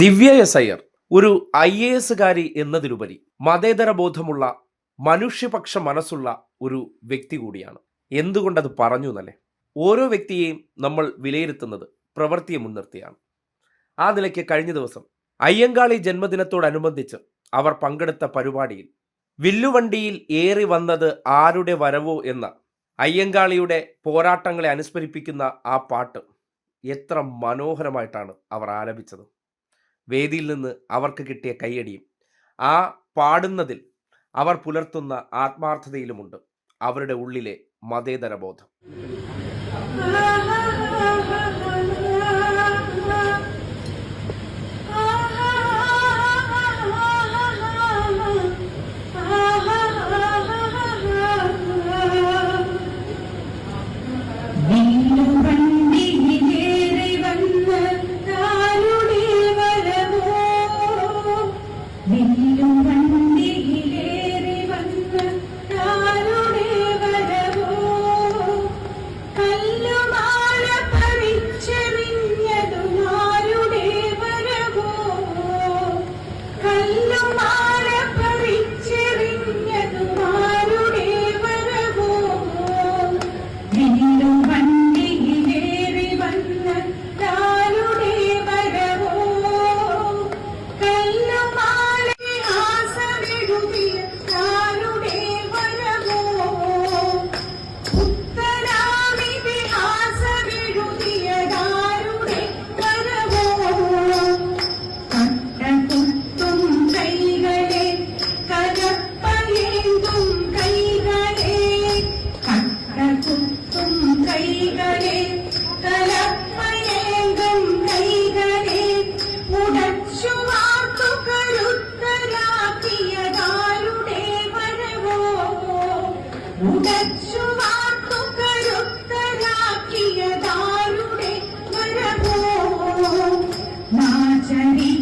ദിവ്യ S Iyer ഒരു I A എസുകാരി എന്നതിലുപരി മതേതര ബോധമുള്ള മനുഷ്യപക്ഷ മനസ്സുള്ള ഒരു വ്യക്തി കൂടിയാണ്. എന്തുകൊണ്ടത് പറഞ്ഞു എന്നല്ലേ? ഓരോ വ്യക്തിയെയും നമ്മൾ വിലയിരുത്തുന്നത് പ്രവൃത്തിയെ മുൻനിർത്തിയാണ്. ആ നിലയ്ക്ക് കഴിഞ്ഞ ദിവസം അയ്യങ്കാളി ജന്മദിനത്തോടനുബന്ധിച്ച് അവർ പങ്കെടുത്ത പരിപാടിയിൽ വില്ലുവണ്ടിയിൽ ഏറി വന്നത് ആരുടെ വരവോ എന്ന അയ്യങ്കാളിയുടെ പോരാട്ടങ്ങളെ അനുസ്മരിപ്പിക്കുന്ന ആ പാട്ട് എത്ര മനോഹരമായിട്ടാണ് അവർ ആലപിച്ചത്. വേദിയിൽ നിന്ന് അവർക്ക് കിട്ടിയ കയ്യടിയും. ആ പാടുന്നതിൽ അവർ പുലർത്തുന്ന ആത്മാർത്ഥതയിലുമുണ്ട് അവരുടെ ഉള്ളിലെ മതേതര Jambi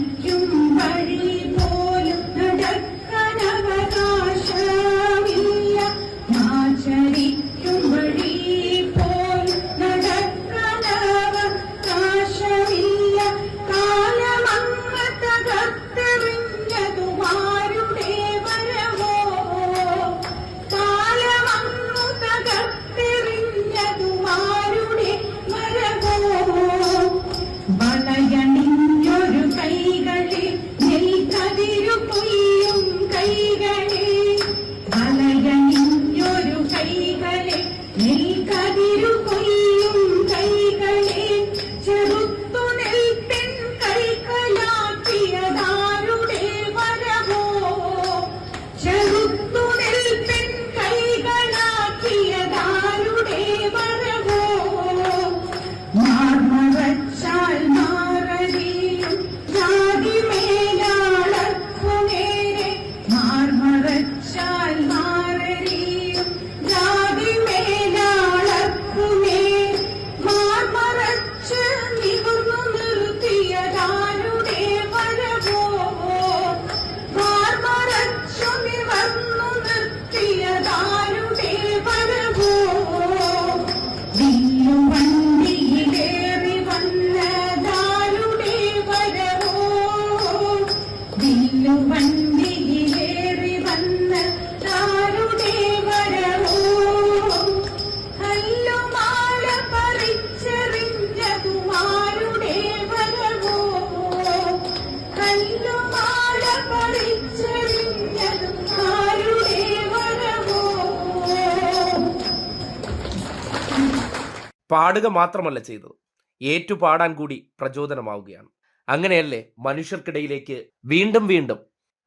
പാടുക മാത്രമല്ല ചെയ്തത്. ഏറ്റുപാടാൻ കൂടി പ്രചോദനമാവുകയാണ്. അങ്ങനെയല്ലേ മനുഷ്യർക്കിടയിലേക്ക് വീണ്ടും വീണ്ടും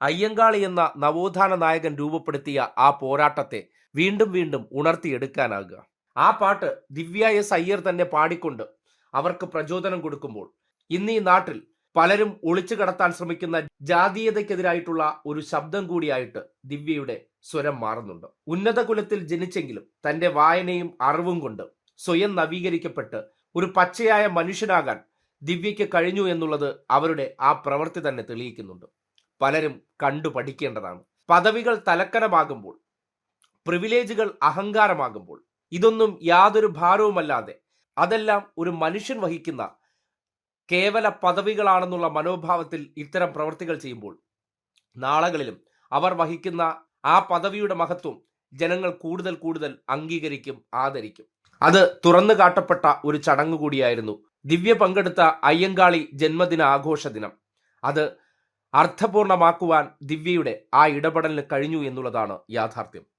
അയ്യങ്കാളി എന്ന നവോത്ഥാന നായകൻ രൂപപ്പെടുത്തിയ ആ പോരാട്ടത്തെ വീണ്ടും വീണ്ടും ഉണർത്തിയെടുക്കാനാകുക. ആ പാട്ട് ദിവ്യ എസ് അയ്യർ തന്നെ പാടിക്കൊണ്ട് അവർക്ക് പ്രചോദനം കൊടുക്കുമ്പോൾ ഇന്ന് ഈ നാട്ടിൽ പലരും ഒളിച്ചു കടത്താൻ ശ്രമിക്കുന്ന ജാതീയതയ്ക്കെതിരായിട്ടുള്ള ഒരു ശബ്ദം കൂടിയായിട്ട് ദിവ്യയുടെ സ്വരം മാറുന്നുണ്ട്. ഉന്നത കുലത്തിൽ ജനിച്ചെങ്കിലും തന്റെ വായനയും അറിവും കൊണ്ട് സ്വയം നവീകരിക്കപ്പെട്ട് ഒരു പച്ചയായ മനുഷ്യനാകാൻ ദിവ്യയ്ക്ക് കഴിഞ്ഞു എന്നുള്ളത് അവരുടെ ആ പ്രവൃത്തി തന്നെ തെളിയിക്കുന്നുണ്ട്. പലരും കണ്ടു പഠിക്കേണ്ടതാണ്. പദവികൾ തലക്കനമാകുമ്പോൾ പ്രിവിലേജുകൾ അഹങ്കാരമാകുമ്പോൾ ഇതൊന്നും യാതൊരു ഭാരവുമല്ലാതെ അതെല്ലാം ഒരു മനുഷ്യൻ വഹിക്കുന്ന കേവല പദവികളാണെന്നുള്ള മനോഭാവത്തിൽ ഇത്തരം പ്രവൃത്തികൾ ചെയ്യുമ്പോൾ നാളകളിലും അവർ വഹിക്കുന്ന ആ പദവിയുടെ മഹത്വം ജനങ്ങൾ കൂടുതൽ കൂടുതൽ അംഗീകരിക്കും ആദരിക്കും. അത് തുറന്നു കാട്ടപ്പെട്ട ഒരു ചടങ്ങ് കൂടിയായിരുന്നു. ദിവ്യ പങ്കെടുത്ത അയ്യങ്കാളി ജന്മദിന ആഘോഷ ദിനം. അത് അർത്ഥപൂർണമാക്കുവാൻ ദിവ്യയുടെ ആ ഇടപെടലിന് കഴിഞ്ഞു എന്നുള്ളതാണ് യാഥാർത്ഥ്യം.